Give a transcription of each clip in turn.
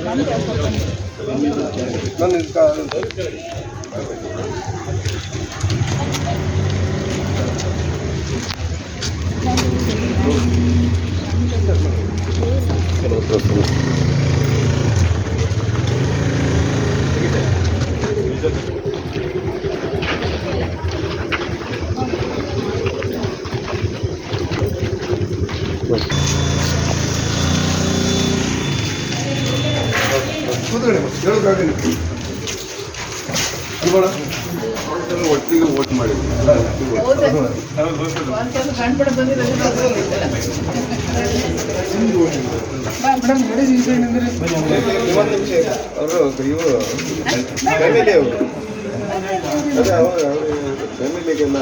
ನಾನು ಕೂತ್ಕೊಳ್ಳಿ ಹೇಳೋಕ್ಕಾಗಲಿ ಅಲ್ವಣ ಒಟ್ಟಿಗೆ ಓಟ್ ಮಾಡಿದ್ವಿ ಅವರು ಇವರು ಫ್ಯಾಮಿಲಿ ಅವರು ಅದೇ ಅವರು ಫ್ಯಾಮಿಲಿಗೆಲ್ಲ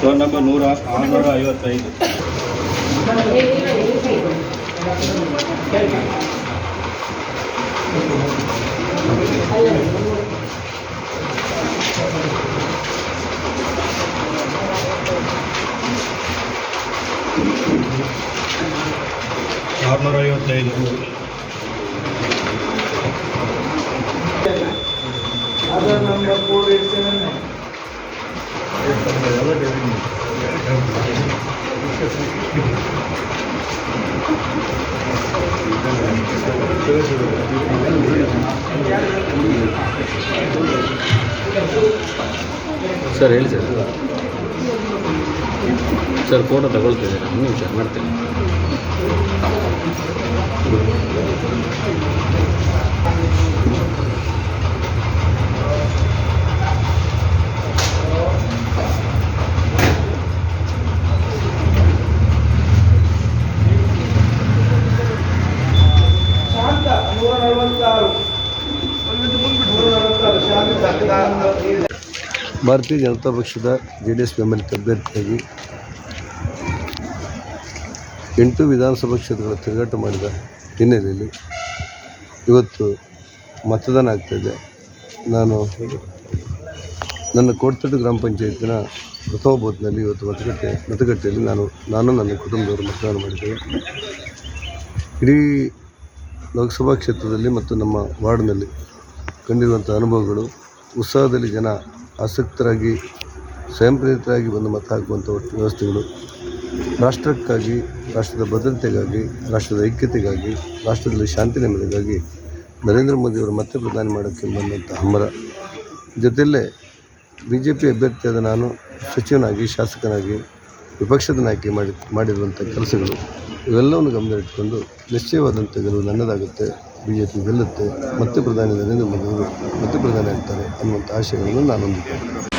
ಫೋನ್ ನಂಬರ್ ನೂರ ಆರುನೂರ ಐವತ್ತೈದು ಆರುನೂರ ಐವತ್ತೈದು ಸರ್ ಹೇಳಿ ಸರ್. ಸರ್ ಫೋಟೋ ತಗೊಳ್ತೇನೆ ಒಂದು ನಿಮಿಷ ಮಾಡ್ತೀನಿ. ಭಾರತೀಯ ಜನತಾ ಪಕ್ಷದ ಜೆ ಡಿ ಎಸ್ ಬೆಂಬಲಿತ ಅಭ್ಯರ್ಥಿಯಾಗಿ ಎಂಟು ವಿಧಾನಸಭಾ ಕ್ಷೇತ್ರಗಳ ತಿರುಗಾಟ ಮಾಡಿದ ಹಿನ್ನೆಲೆಯಲ್ಲಿ ಇವತ್ತು ಮತದಾನ ಆಗ್ತಾಯಿದೆ ನಾನು ನನ್ನ ಕೋಟ್ತಟ್ಟು ಗ್ರಾಮ ಪಂಚಾಯತಿನ ಪ್ರಥಮ ಬೂತ್ನಲ್ಲಿ ಇವತ್ತು ಮತಗಟ್ಟೆ ಮತಗಟ್ಟೆಯಲ್ಲಿ ನಾನು ನಾನು ನನ್ನ ಕುಟುಂಬದವರು ಮತದಾನ ಮಾಡಿದ್ದೇವೆ. ಇಡೀ ಲೋಕಸಭಾ ಕ್ಷೇತ್ರದಲ್ಲಿ ಮತ್ತು ನಮ್ಮ ವಾರ್ಡ್ನಲ್ಲಿ ಕಂಡಿರುವಂಥ ಅನುಭವಗಳು ಉತ್ಸಾಹದಲ್ಲಿ ಜನ ಆಸಕ್ತರಾಗಿ, ಸ್ವಯಂಪ್ರೇರಿತರಾಗಿ ಬಂದು ಮತ ಹಾಕುವಂಥ ವ್ಯವಸ್ಥೆಗಳು. ರಾಷ್ಟ್ರಕ್ಕಾಗಿ, ರಾಷ್ಟ್ರದ ಭದ್ರತೆಗಾಗಿ, ರಾಷ್ಟ್ರದ ಐಕ್ಯತೆಗಾಗಿ, ರಾಷ್ಟ್ರದಲ್ಲಿ ಶಾಂತಿ ನೆಮ್ಮದಿಗಾಗಿ ನರೇಂದ್ರ ಮೋದಿಯವರು ಮತ್ತೆ ಪ್ರಧಾನಿ ಮಾಡೋಕ್ಕೆ ಬಂದಂಥ ಹಮ್ಮರ ಜೊತೆಯಲ್ಲೇ ಬಿ ಜೆ ಪಿ ಅಭ್ಯರ್ಥಿಯಾದ ನಾನು ಸಚಿವನಾಗಿ, ಶಾಸಕನಾಗಿ, ವಿಪಕ್ಷದ ನಾಯಕಿ ಮಾಡಿ, ಮಾಡಿರುವಂಥ ಕೆಲಸಗಳು ಇವೆಲ್ಲವನ್ನು ಗಮನದಲ್ಲಿಟ್ಟುಕೊಂಡು ನಿಶ್ಚಯವಾದಂಥ ಗೆಲುವು ನನ್ನದಾಗುತ್ತೆ. ಬಿ ಜೆ ಪಿ ಗೆಲ್ಲುತ್ತೆ, ಮತ್ತೆ ಪ್ರಧಾನಿ ನರೇಂದ್ರ ಮೋದಿಯವರು ಮತ್ತೆ ಪ್ರಧಾನಿ ಆಗ್ತಾರೆ ಅನ್ನುವಂಥ ಆಶಯಗಳನ್ನು ನಾನು ಹೊಂದಿದ್ದೇನೆ